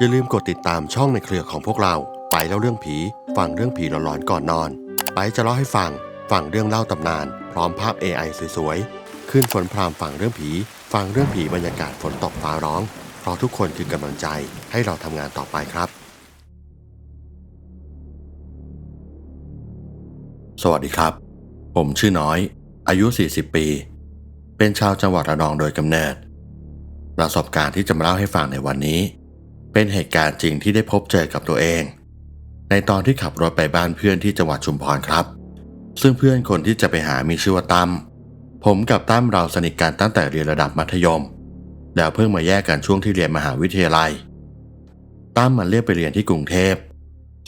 อย่าลืมกดติดตามช่องในเครือของพวกเราไปแล้วเรื่องผี ฟังเรื่องผีหลอนๆก่อนนอน ไปจะเล่าให้ฟัง ฟังเรื่องเล่าตำนาน พร้อมภาพ AI สวยๆขึ้นฝนพรามฟังเรื่องผี ฟังเรื่องผีบรรยากาศฝนตกฟ้าร้อง เพราะทุกคนคือกำลังใจให้เราทำงานต่อไปครับ สวัสดีครับ ผมชื่อน้อย อายุ 40 ปี เป็นชาวจังหวัดระนองโดยกำเนิด ประสบการณ์ที่จะมาเล่าให้ฟังในวันนี้ เป็นเหตุการณ์จริงที่ได้พบเจอกับตัวเอง ในตอนที่ขับรถไปบ้านเพื่อนที่จังหวัดชุมพรครับ ซึ่งเพื่อนคนที่จะไปหามีชื่อว่าตั้มผมกับตั้มเราสนิทกันตั้งแต่เรียนระดับมัธยม แล้วเพิ่งมาแยกกันช่วงที่เรียนมหาวิทยาลัย ตั้มมันเลือกไปเรียนที่กรุงเทพ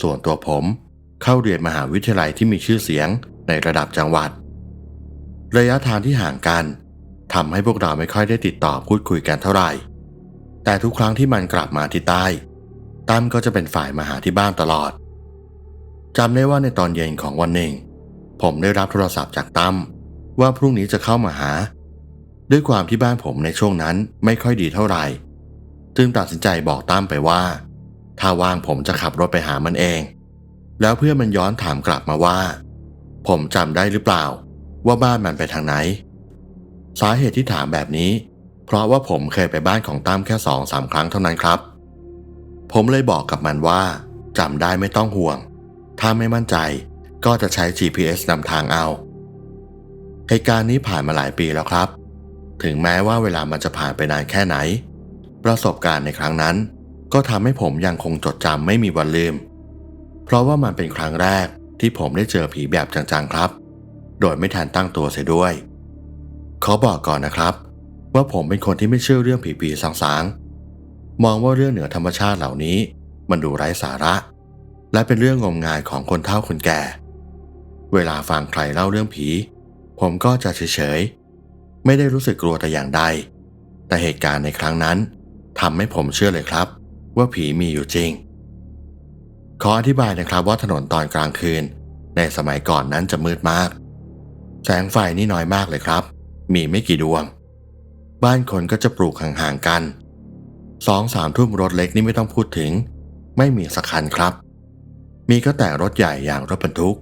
ส่วนตัวผมเข้าเรียนมหาวิทยาลัยที่มีชื่อเสียงในระดับจังหวัด ระยะทางที่ห่างกันทำให้พวกเราไม่ค่อยได้ติดต่อพูดคุยกันเท่าไหร่ แต่ทุกครั้งที่มันกลับมาที่ใต้ตั้มก็จะเป็นฝ่ายมาหาที่บ้านตลอดจำได้ว่าในตอนเย็นของวันหนึ่ง ผมได้รับโทรศัพท์จากตั้มว่าพรุ่งนี้จะเข้ามาหา ด้วยความที่บ้านผมในช่วงนั้นไม่ค่อยดีเท่าไหร่ จึงตัดสินใจบอกตั้มไปว่า ถ้าว่างผมจะขับรถไปหามันเอง แล้วเพื่อนมันย้อนถามกลับมาว่า ผมจำได้หรือเปล่า ว่าบ้านมันไปทางไหน สาเหตุที่ถามแบบนี้ เพราะว่าผมเคยไปบ้านของตั้มแค่สองสามครั้งเท่านั้นครับ ผมเลยบอกกับมันว่าจำได้ไม่ต้องห่วง ถ้าไม่มั่นใจก็จะใช้ GPS นำทางเอาเหตุการณ์นี้ผ่านมาหลายปีแล้วครับ ถึงแม้ว่าเวลามันจะผ่านไปนานแค่ไหน ประสบการณ์ในครั้งนั้น ก็ทำให้ผมยังคงจดจำไม่มีวันลืม เพราะว่ามันเป็นครั้งแรกที่ผมได้เจอผีแบบจังๆครับ โดยไม่ทันตั้งตัวเสียด้วย ขอบอกก่อนนะครับ ว่าผมเป็นคนที่ไม่เชื่อเรื่องผีๆสางๆ มองว่าเรื่องเหนือธรรมชาติเหล่านี้ มันดูไร้สาระ และเป็นเรื่องงมงายของคนเฒ่าคนแก่ เวลาฟังใครเล่าเรื่องผี ผมก็จะเฉยๆ ไม่ได้รู้สึกกลัวแต่อย่างใด แต่เหตุการณ์ในครั้งนั้นทำให้ผมเชื่อเลยครับ ว่าผีมีอยู่จริง ขออธิบายนะครับว่าถนนตอนกลางคืน ในสมัยก่อนนั้นจะมืดมาก แสงไฟนี่น้อยมากเลยครับ มีไม่กี่ดวง บ้านคนก็จะปลูกห่างๆกันสองสามทุ่มรถเล็กนี่ไม่ต้องพูดถึง ไม่มีสักคันครับ มีก็แต่รถใหญ่อย่างรถบรรทุก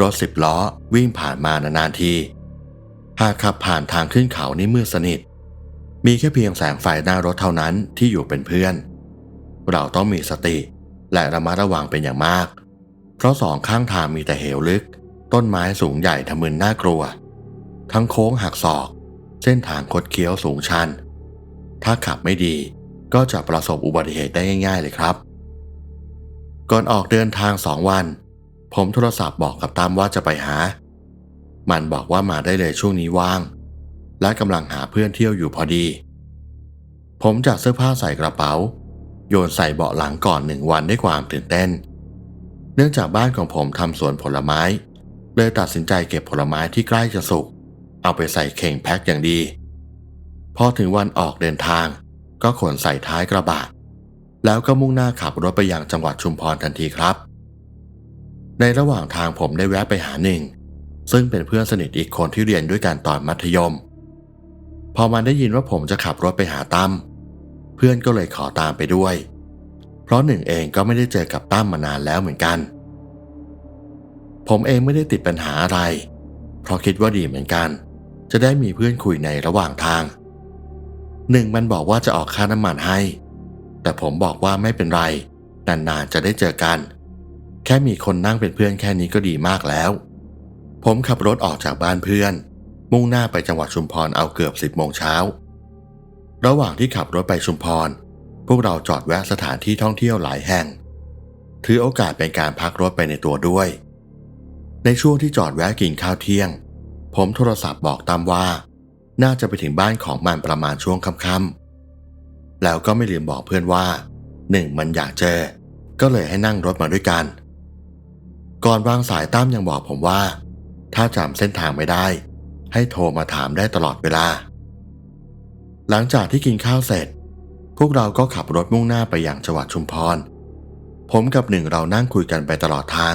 รถสิบล้อวิ่งผ่านมานานๆทีหากขับผ่านทางขึ้นเขานี่มืดสนิท มีแค่เพียงแสงไฟหน้ารถเท่านั้นที่อยู่เป็นเพื่อน เราต้องมีสติและระมัดระวังเป็นอย่างมาก เพราะสองข้างทางมีแต่เหวลึก ต้นไม้สูงใหญ่ทะมึนน่ากลัว ทั้งโค้งหักศอก เส้นทางคดเคี้ยวสูงชัน ถ้าขับไม่ดีก็จะประสบอุบัติเหตุได้ง่าย ๆ เลยครับ ก่อนออกเดินทางสองวัน ผมโทรศัพท์บอกกับตั้มว่าจะไปหา มันบอกว่ามาได้เลยช่วงนี้ว่าง และกำลังหาเพื่อนเที่ยวอยู่พอดี ผมจัดเสื้อผ้าใส่กระเป๋า โยนใส่เบาะหลังก่อนหนึ่งวันด้วยความตื่นเต้น เนื่องจากบ้านของผมทำสวนผลไม้ เลยตัดสินใจเก็บผลไม้ที่ใกล้จะสุก เอาไปใส่เข่งแพ็คอย่างดี พอถึงวันออกเดินทาง ก็ขนใส่ท้ายกระบะ แล้วก็มุ่งหน้าขับรถไปยังจังหวัดชุมพรทันทีครับ ในระหว่างทางผมได้แวะไปหาหนึ่ง ซึ่งเป็นเพื่อนสนิทอีกคนที่เรียนด้วยกันตอนมัธยม พอมันได้ยินว่าผมจะขับรถไปหาตั้มเพื่อนก็เลยขอตามไปด้วย เพราะหนึ่งเองก็ไม่ได้เจอกับตั้มมานานแล้วเหมือนกัน ผมเองไม่ได้ติดปัญหาอะไร เพราะคิดว่าดีเหมือนกัน จะได้มีเพื่อนคุยในระหว่างทาง หนึ่งมันบอกว่าจะออกค่าน้ำมันให้ แต่ผมบอกว่าไม่เป็นไร นานๆจะได้เจอกัน แค่มีคนนั่งเป็นเพื่อนแค่นี้ก็ดีมากแล้ว ผมขับรถออกจากบ้านเพื่อน มุ่งหน้าไปจังหวัดชุมพรเอาเกือบสิบโมงเช้า ระหว่างที่ขับรถไปชุมพร พวกเราจอดแวะสถานที่ท่องเที่ยวหลายแห่ง ถือโอกาสเป็นการพักรถไปในตัวด้วยในช่วงที่จอดแวะกินข้าวเที่ยง ผมโทรศัพท์บอกตามว่า น่าจะไปถึงบ้านของมันประมาณช่วงค่ำๆแล้วก็ไม่ลืมบอกเพื่อนว่าหนึ่งมันอยากเจอ ก็เลยให้นั่งรถมาด้วยกัน ก่อนวางสายตั้มยังบอกผมว่า ถ้าจำเส้นทางไม่ได้ ให้โทรมาถามได้ตลอดเวลา หลังจากที่กินข้าวเสร็จ พวกเราก็ขับรถมุ่งหน้าไปอยังจังหวัดชุมพร ผมกับหนึ่งเรานั่งคุยกันไปตลอดทาง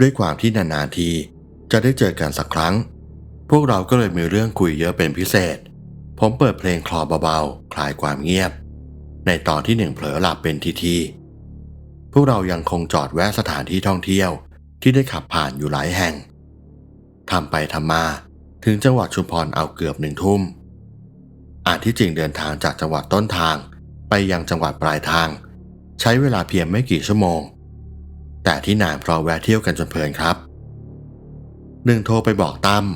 ด้วยความที่นานๆทีจะได้เจอกันสักครั้ง พวกเราก็เลยมีเรื่องคุยเยอะเป็นพิเศษ ผมเปิดเพลงคลอเบาๆ คลายความเงียบ ในตอนที่หนึ่งเผลอหลับเป็นทีทีพวกเรายังคงจอดแวะสถานที่ท่องเที่ยวที่ได้ขับผ่านอยู่หลายแห่งทำไปทำมาถึงจังหวัดชุมพรเอาเกือบหนึ่งทุ่ม อาจที่จริงเดินทางจากจังหวัดต้นทาง ไปยังจังหวัดปลายทาง ใช้เวลาเพียงไม่กี่ชั่วโมง แต่ที่นานเพราะแวะเที่ยวกันจนเพลินครับหนึ่งโทรไปบอกตั้ม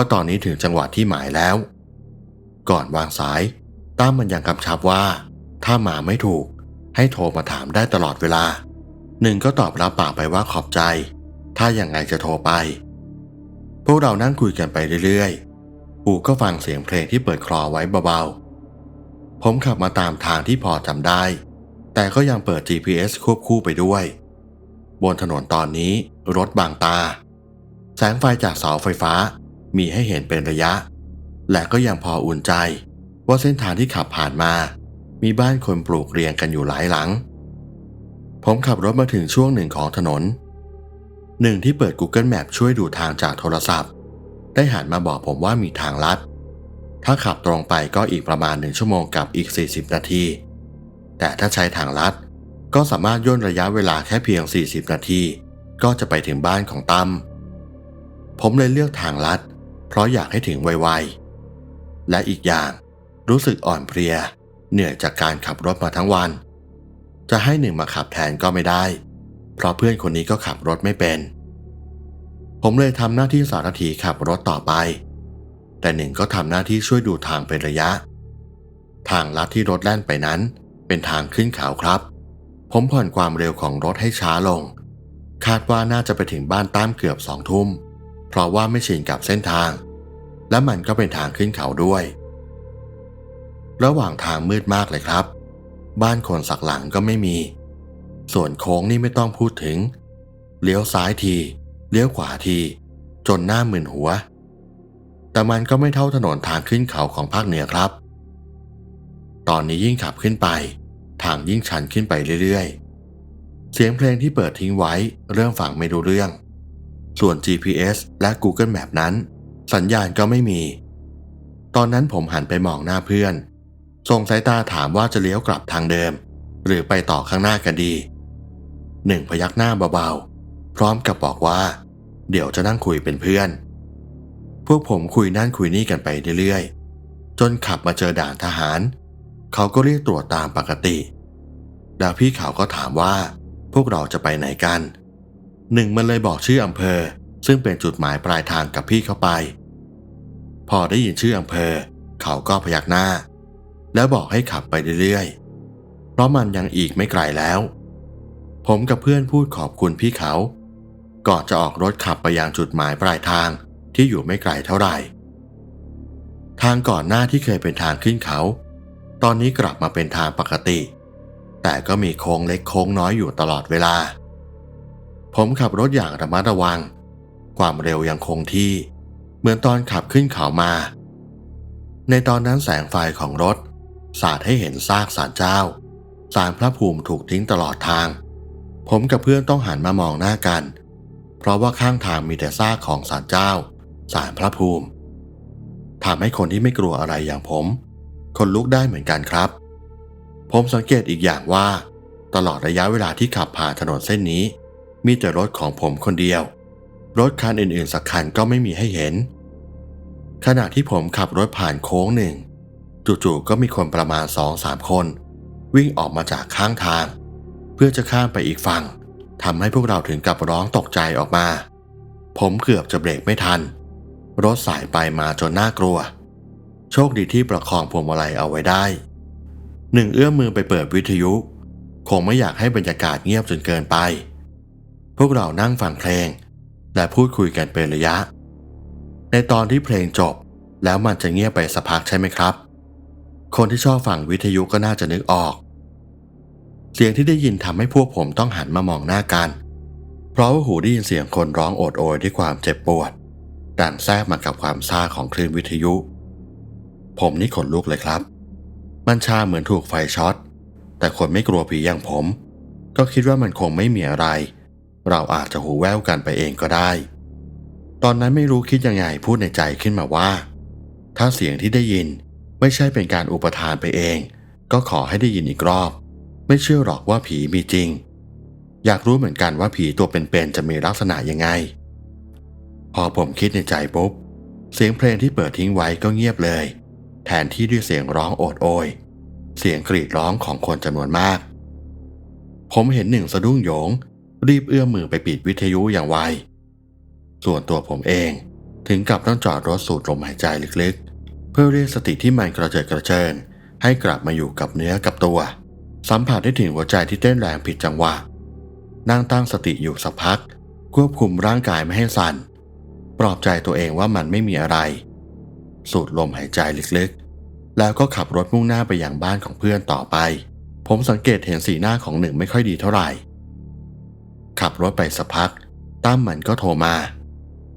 ว่าตอนนี้ถึงจังหวัดที่หมายแล้ว ก่อนวางสายตั้มมันยังกำชับว่า ถ้ามาไม่ถูก ให้โทรมาถามได้ตลอดเวลา หนึ่งก็ตอบรับปากไปว่าขอบใจ ถ้าอย่างไงจะโทรไป พวกเรานั่งคุยกันไปเรื่อยๆปู่ก็ฟังเสียงเพลงที่เปิดคลอไว้เบาๆ ผมขับมาตามทางที่พอจำได้ แต่ก็ยังเปิด GPS ควบคู่ไปด้วย บนถนนตอนนี้รถบางตา แสงไฟจากเสาไฟฟ้า มีให้เห็นเป็นระยะ และก็ยังพออุ่นใจ ว่าเส้นทางที่ขับผ่านมา มีบ้านคนปลูกเรียงกันอยู่หลายหลัง ผมขับรถมาถึงช่วงหนึ่งของถนน หนึ่งที่เปิด Google Map ช่วยดูทางจากโทรศัพท์ ได้หันมาบอกผมว่ามีทางลัด ถ้าขับตรงไปก็อีกประมาณหนึ่งชั่วโมงกับอีก 40 นาที แต่ถ้าใช้ทางลัดก็สามารถย่นระยะเวลาแค่เพียง 40 นาที ก็จะไปถึงบ้านของตั้มผมเลยเลือกทางลัด เพราะอยากให้ถึงไวๆ และอีกอย่างรู้สึกอ่อนเพลีย เหนื่อยจากการขับรถมาทั้งวัน จะให้หนึ่งมาขับแทนก็ไม่ได้ เพราะเพื่อนคนนี้ก็ขับรถไม่เป็น ผมเลยทำหน้าที่สารถีขับรถต่อไป แต่หนึ่งก็ทำหน้าที่ช่วยดูทางเป็นระยะ ทางลัดที่รถแล่นไปนั้น เป็นทางขึ้นเขาครับ ผมผ่อนความเร็วของรถให้ช้าลง คาดว่าน่าจะไปถึงบ้านตามเกือบสองทุ่ม เพราะว่าไม่ชินกับเส้นทาง และมันก็เป็นทางขึ้นเขาด้วย ระหว่างทางมืดมากเลยครับ บ้านคนสักหลังก็ไม่มี ส่วนโค้งนี่ไม่ต้องพูดถึง เลี้ยวซ้ายที เลี้ยวขวาที จนหน้ามึนหัว แต่มันก็ไม่เท่าถนนทางขึ้นเขาของภาคเหนือครับ ตอนนี้ยิ่งขับขึ้นไป ทางยิ่งชันขึ้นไปเรื่อยๆ เสียงเพลงที่เปิดทิ้งไว้เริ่มฟังไม่รู้เรื่อง ส่วน GPS และ Google Map นั้น สัญญาณก็ไม่มี ตอนนั้นผมหันไปมองหน้าเพื่อน ส่งสายตาถามว่าจะเลี้ยวกลับทางเดิม หรือไปต่อข้างหน้ากันดีหนึ่งพยักหน้าเบาๆ พร้อมกับบอกว่า เดี๋ยวจะนั่งคุยเป็นเพื่อน พวกผมคุยนั่นคุยนี่กันไปเรื่อยๆ จนขับมาเจอด่านทหาร เขาก็เรียกตรวจตามปกติแล้วพี่ขาวก็ถามว่า พวกเราจะไปไหนกัน หนึ่งมันเลยบอกชื่ออำเภอ ซึ่งเป็นจุดหมายปลายทางกับพี่เข้าไป พอได้ยินชื่ออำเภอ เขาก็พยักหน้า แล้วบอกให้ขับไปเรื่อยๆ เพราะมันยังอีกไม่ไกลแล้ว ผมกับเพื่อนพูดขอบคุณพี่เขา ก่อนจะออกรถขับไปยังจุดหมายปลายทางที่อยู่ไม่ไกลเท่าไหร่ ทางก่อนหน้าที่เคยเป็นทางขึ้นเขา ตอนนี้กลับมาเป็นทางปกติ แต่ก็มีโค้งเล็กโค้งน้อยอยู่ตลอดเวลา ผมขับรถอย่างระมัดระวัง ความเร็วยังคงที่ เหมือนตอนขับขึ้นเขามา ในตอนนั้นแสงไฟของรถ สาดให้เห็นซากสารเจ้า สารพระภูมิถูกทิ้งตลอดทาง ผมกับเพื่อนต้องหันมามองหน้ากัน เพราะว่าข้างทางมีแต่ซากของสารเจ้า สารพระภูมิทำให้คนที่ไม่กลัวอะไรอย่างผม คนลุกได้เหมือนกันครับ ผมสังเกตอีกอย่างว่า ตลอดระยะเวลาที่ขับผ่านถนนเส้นนี้ มีแต่รถของผมคนเดียว รถคันอื่นๆสักคันก็ไม่มีให้เห็น ขณะที่ผมขับรถผ่านโค้งหนึ่ง จู่ๆก็มีคนประมาณสองสามคน วิ่งออกมาจากข้างทาง เพื่อจะข้ามไปอีกฝั่งทำให้พวกเราถึงกับร้องตกใจออกมา ผมเกือบจะเบรกไม่ทัน รถสายไปมาจนน่ากลัว โชคดีที่ประคองพวงมาลัยเอาไว้ได้ หนึ่งเอื้อมมือไปเปิดวิทยุ คงไม่อยากให้บรรยากาศเงียบจนเกินไป พวกเรานั่งฟังเพลง และพูดคุยกันเป็นระยะ ในตอนที่เพลงจบ แล้วมันจะเงียบไปสักพักใช่ไหมครับ คนที่ชอบฟังวิทยุก็น่าจะนึกออก เสียงที่ได้ยินทำให้พวกผมต้องหันมามองหน้ากัน เพราะว่าหูได้ยินเสียงคนร้องโอดโอยด้วยความเจ็บปวดดันแทรกมากับความซาของคลื่นวิทยุ ผมนี่ขนลุกเลยครับ มันชาเหมือนถูกไฟช็อต แต่คนไม่กลัวผีอย่างผม ก็คิดว่ามันคงไม่มีอะไร เราอาจจะหูแว่วกันไปเองก็ได้ ตอนนั้นไม่รู้คิดยังไงพูดในใจขึ้นมาว่า ถ้าเสียงที่ได้ยินไม่ใช่เป็นการอุปทานไปเอง ก็ขอให้ได้ยินอีกรอบ ไม่เชื่อหรอกว่าผีมีจริง อยากรู้เหมือนกันว่าผีตัวเป็นๆจะมีลักษณะยังไง พอผมคิดในใจปุ๊บเสียงเพลงที่เปิดทิ้งไว้ก็เงียบเลย แทนที่ด้วยเสียงร้องโอดโอย เสียงกรีดร้องของคนจำนวนมาก ผมเห็นหนึ่งสะดุ้งโยง รีบเอื้อมมือไปปิดวิทยุอย่างไว ส่วนตัวผมเองถึงกับต้องจอดรถสูดลมหายใจลึกๆ เพื่อเรียกสติที่มันกระเจิดกระเจิงให้กลับมาอยู่กับเนื้อกับตัว สัมผัสได้ถึงหัวใจที่เต้นแรงผิดจังหวะนั่งตั้งสติอยู่สักพัก ควบคุมร่างกายไม่ให้สั่น ปลอบใจตัวเองว่ามันไม่มีอะไร สูดลมหายใจลึกๆ แล้วก็ขับรถมุ่งหน้าไปยังบ้านของเพื่อนต่อไป ผมสังเกตเห็นสีหน้าของหนึ่งไม่ค่อยดีเท่าไหร่ ขับรถไปสักพักตั้มมันก็โทรมา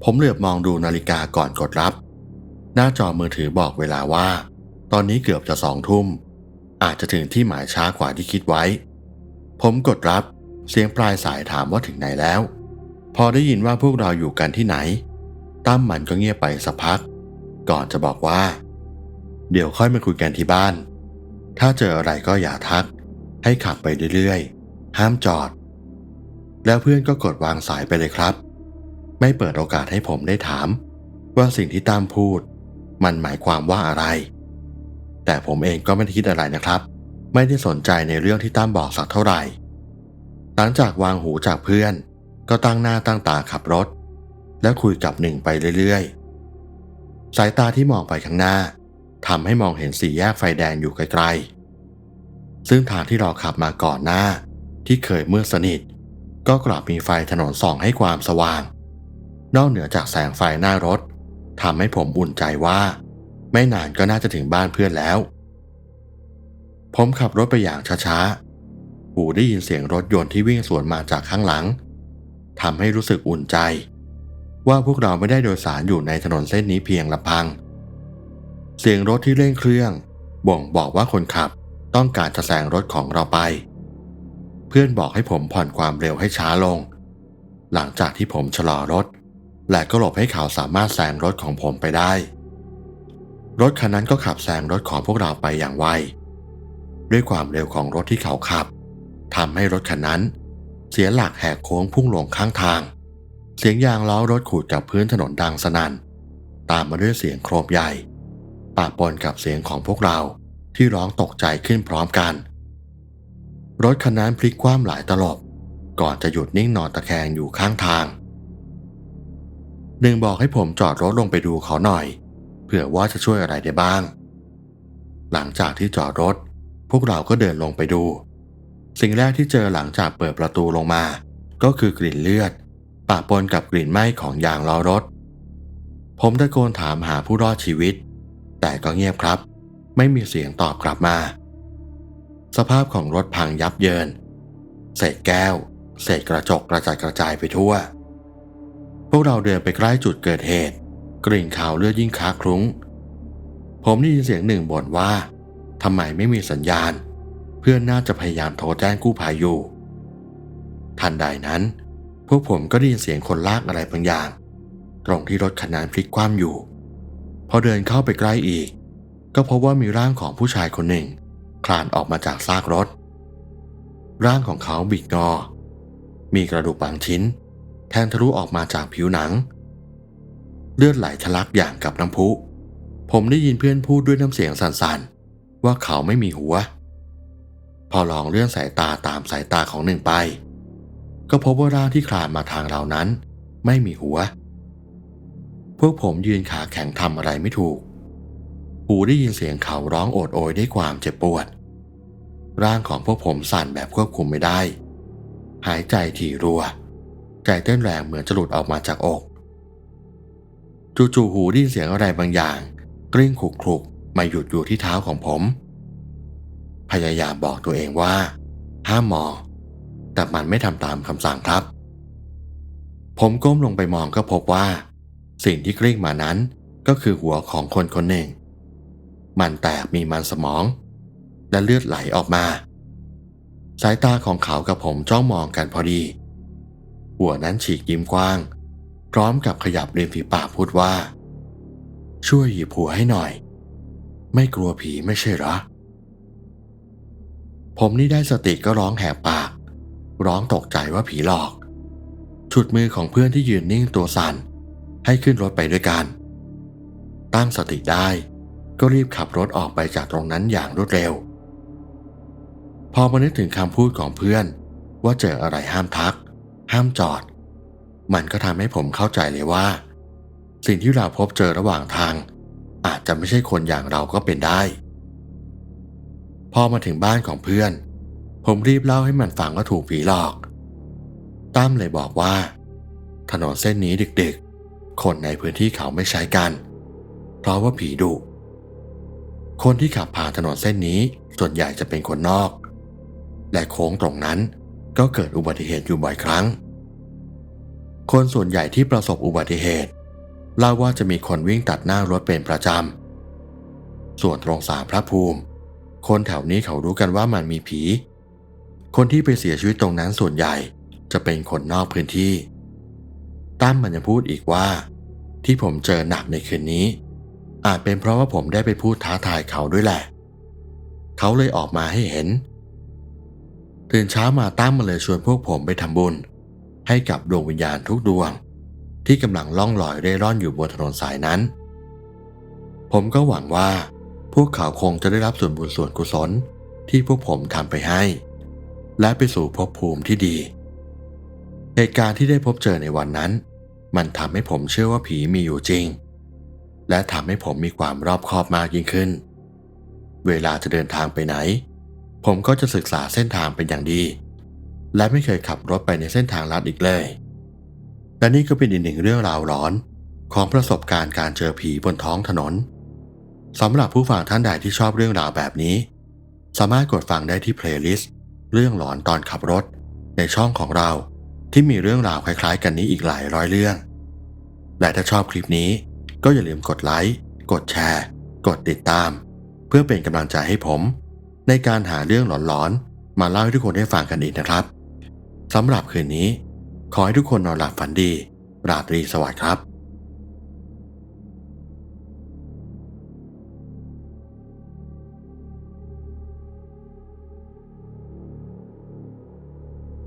ผมเหลือบมองดูนาฬิกาก่อนกดรับ หน้าจอมือถือบอกเวลาว่า ตอนนี้เกือบจะสองทุ่ม อาจจะถึงที่หมายช้ากว่าที่คิดไว้ ผมกดรับเสียงปลายสายถามว่าถึงไหนแล้ว พอได้ยินว่าพวกเราอยู่กันที่ไหน ตั้มมันก็เงียบไปสักพัก ก่อนจะบอกว่า เดี๋ยวค่อยมาคุยกันที่บ้าน ถ้าเจออะไรก็อย่าทัก ให้ขับไปเรื่อยๆ ห้ามจอด แล้วเพื่อนก็กดวางสายไปเลยครับ ไม่เปิดโอกาสให้ผมได้ถาม ว่าสิ่งที่ตั้มพูด มันหมายความว่าอะไร แต่ผมเองก็ไม่ได้คิดอะไรนะครับ ไม่ได้สนใจในเรื่องที่ตั้มบอกสักเท่าไหร่ หลังจากวางหูจากเพื่อน ก็ตั้งหน้าตั้งตาขับรถ แล้วคุยกับหนึ่งไปเรื่อยๆ สายตาที่มองไปข้างหน้าทำให้มองเห็นสี่แยกไฟแดงอยู่ไกลๆซึ่งทางที่เราขับมาก่อนหน้าที่เคยมืดสนิท ก็กลับมีไฟถนนส่องให้ความสว่าง นอกเหนือจากแสงไฟหน้ารถทำให้ผมอุ่นใจว่า ไม่นานก็น่าจะถึงบ้านเพื่อนแล้ว ผมขับรถไปอย่างช้าๆ หูได้ยินเสียงรถยนต์ที่วิ่งสวนมาจากข้างหลังทำให้รู้สึกอุ่นใจ ว่าพวกเราไม่ได้โดยสารอยู่ในถนนเส้นนี้เพียงลำพัง เสียงรถที่เร่งเครื่อง บ่งบอกว่าคนขับต้องการจะแซงรถของเราไป เพื่อนบอกให้ผมผ่อนความเร็วให้ช้าลง หลังจากที่ผมชะลอรถ และก็หลบให้เขาสามารถแซงรถของผมไปได้ รถคันนั้นก็ขับแซงรถของพวกเราไปอย่างไว ด้วยความเร็วของรถที่เขาขับทำให้รถคันนั้น เสียหลักแหกโค้งพุ่งลงข้างทาง เสียงยางล้อรถขูดกับพื้นถนนดังสนัน่น ตามมาด้วยเสียงโครมใหญ่ปะปนกับเสียงของพวกเราที่ร้องตกใจขึ้นพร้อมกัน รถคันนั้นพลิกคว่ำหลายตลบ ก่อนจะหยุดนิ่งนอนตะแคงอยู่ข้างทาง หนึ่งบอกให้ผมจอดรถลงไปดูเขาหน่อย เผื่อว่าจะช่วยอะไรได้บ้าง หลังจากที่จอดรถ พวกเราก็เดินลงไปดู สิ่งแรกที่เจอหลังจากเปิดประตูลงมา ก็คือกลิ่นเลือดปะปนกับกลิ่นไหม้ของยางล้อรถ ผมตะโกนถามหาผู้รอดชีวิต แต่ก็เงียบครับ ไม่มีเสียงตอบกลับมา สภาพของรถพังยับเยิน เศษแก้ว เศษกระจกกระจัดกระจายไปทั่ว พวกเราเดินไปใกล้จุดเกิดเหตุ กลิ่นขาวเลือดยิ่งค้าคลุ้ง ผมได้ยินเสียงหนึ่งบ่นว่าทำไมไม่มีสัญญาณ เพื่อนน่าจะพยายามโทรแจ้งกู้ภัยอยู่ ทันใดนั้น พวกผมก็ได้ยินเสียงคนลากอะไรบางอย่าง ตรงที่รถคันนั้นพลิกคว่ำอยู่ พอเดินเข้าไปใกล้อีก ก็พบว่ามีร่างของผู้ชายคนหนึ่ง คลานออกมาจากซากรถ ร่างของเขาบิดงอ มีกระดูกบางชิ้น แทงทะลุออกมาจากผิวหนัง เลือดไหลทะลักอย่างกับน้ำพุ ผมได้ยินเพื่อนพูดด้วยน้ำเสียงสั่นๆ ว่าเขาไม่มีหัว พอลองเลื่อนสายตาตามสายตาของหนึ่งไป ก็พบว่าร่างที่คลานมาทางเรานั้น ไม่มีหัว พวกผมยืนขาแข็งทำอะไรไม่ถูก หูได้ยินเสียงเขาร้องโอดโอยด้วยความเจ็บปวด ร่างของพวกผมสั่นแบบควบคุมไม่ได้ หายใจถี่รัว ใจเต้นแรงเหมือนจะหลุดออกมาจากอก จู่ๆหูได้ยินเสียงอะไรบางอย่างกริ้งขลุกมาหยุดอยู่ที่เท้าของผม พยายามบอกตัวเองว่า ห้ามมอง แต่มันไม่ทำตามคำสั่งครับ ผมก้มลงไปมองก็พบว่า สิ่งที่กลิ้งมานั้นก็คือหัวของคนคนหนึ่ง มันแตกมีมันสมอง และเลือดไหลออกมา สายตาของเขากับผมจ้องมองกันพอดี หัวนั้นฉีกยิ้มกว้าง พร้อมกับขยับริมฝีปากพูดว่า ช่วยหยิบหัวให้หน่อย ไม่กลัวผีไม่ใช่หรอ ผมนี่ได้สติก็ร้องแหกปาก ร้องตกใจว่าผีหลอก ฉุดมือของเพื่อนที่ยืนนิ่งตัวสั่นให้ขึ้นรถไปด้วยกัน ตั้งสติได้ ก็รีบขับรถออกไปจากตรงนั้นอย่างรวดเร็ว พอมานึกถึงคำพูดของเพื่อน ว่าเจออะไรห้ามทัก ห้ามจอด มันก็ทำให้ผมเข้าใจเลยว่า สิ่งที่เราพบเจอระหว่างทาง อาจจะไม่ใช่คนอย่างเราก็เป็นได้ พอมาถึงบ้านของเพื่อน ผมรีบเล่าให้มันฟังว่าถูกผีหลอกตั้มเลยบอกว่า ถนนเส้นนี้ดึกๆ คนในพื้นที่เขาไม่ใช้กัน เพราะว่าผีดุ คนที่ขับผ่านถนนเส้นนี้ส่วนใหญ่จะเป็นคนนอก และโค้งตรงนั้นก็เกิดอุบัติเหตุอยู่บ่อยครั้ง คนส่วนใหญ่ที่ประสบอุบัติเหตุเล่าว่าจะมีคนวิ่งตัดหน้ารถเป็นประจำ ส่วนตรงสามพระภูมิ คนแถวนี้เขารู้กันว่ามันมีผี คนที่ไปเสียชีวิตตรงนั้นส่วนใหญ่จะเป็นคนนอกพื้นที่ ตั้มมันยังพูดอีกว่า ที่ผมเจอหนักในคืนนี้ อาจเป็นเพราะว่าผมได้ไปพูดท้าทายเขาด้วยแหละ เขาเลยออกมาให้เห็น ตื่นเช้ามาตั้มมาเลยชวนพวกผมไปทำบุญ ให้กับดวงวิญญาณทุกดวง ที่กำลังล่องลอยเร่ร่อนอยู่บนถนนสายนั้น ผมก็หวังว่า พวกเขาคงจะได้รับส่วนบุญส่วนกุศลที่พวกผมทำไปให้ และไปสู่ภพภูมิที่ดี เหตุการณ์ที่ได้พบเจอในวันนั้น มันทำให้ผมเชื่อว่าผีมีอยู่จริง และทำให้ผมมีความรอบคอบมากยิ่งขึ้น เวลาจะเดินทางไปไหน ผมก็จะศึกษาเส้นทางเป็นอย่างดี และไม่เคยขับรถไปในเส้นทางลัดอีกเลย และนี่ก็เป็นอีกหนึ่งเรื่องราวร้อนของประสบการณ์การเจอผีบนท้องถนนสำหรับผู้ฟังท่านใดที่ชอบเรื่องราวแบบนี้ สามารถกดฟังได้ที่เพลย์ลิสต์เรื่องหลอนตอนขับรถ ในช่องของเราที่มีเรื่องราวคล้ายๆ กันนี้อีกหลายร้อยเรื่อง และถ้าชอบคลิปนี้ ก็อย่าลืมกดไลค์ กดแชร์ กดติดตาม เพื่อเป็นกำลังใจให้ผม ในการหาเรื่องหลอนๆ มาเล่าให้ทุกคนได้ฟังกันอีกนะครับสำหรับคืนนี้ ขอให้ทุกคนนอนหลับฝันดี ราตรีสวัสดิ์ครับ